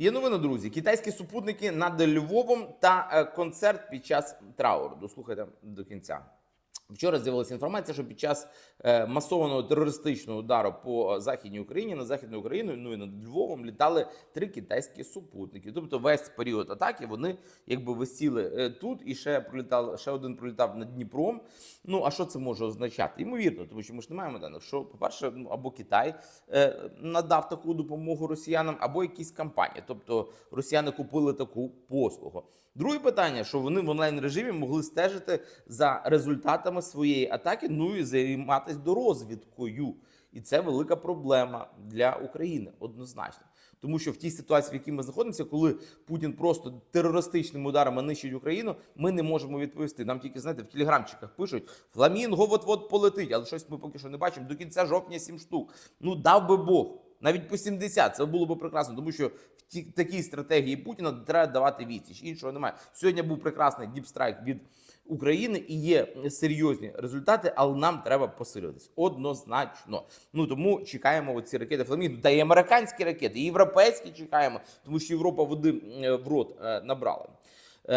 Є новина, друзі. Китайські супутники над Львовом та е, концерт під час трауру. Дослухайте до кінця. Вчора з'явилася інформація, що під час е, масованого терористичного удару по е, західній Україні на західну Україну, ну і над Львовом літали три китайські супутники. Тобто весь період атаки вони якби висіли е, тут, і ще пролітав, ще один пролітав над Дніпром. Ну а що це може означати? Ймовірно, тому що ми ж не маємо даних. Що, по-перше, ну або Китай надав таку допомогу росіянам, або якісь кампанії. Тобто росіяни купили таку послугу. Друге питання, що вони в онлайн режимі могли стежити за результатами своєї атаки, ну і займатися дорозвідкою. І це велика проблема для України однозначно. Тому що в тій ситуації, в якій ми знаходимося, коли Путін просто терористичними ударами нищить Україну, ми не можемо відповісти. Нам тільки знаєте, в телеграмчиках пишуть Фламінго от-от полетить, але щось ми поки що не бачимо. До кінця жовтня 7 штук. Ну дав би Бог. Навіть по 70, це було б прекрасно, тому що в ті, такій стратегії Путіна треба давати відсіч. Іншого немає. Сьогодні був прекрасний діпстрайк від України і є серйозні результати, але нам треба посилюватись однозначно. Ну тому чекаємо оці ракети Фламінго, та і американські ракети, і європейські чекаємо, тому що Європа води е, в рот е, набрала. Е,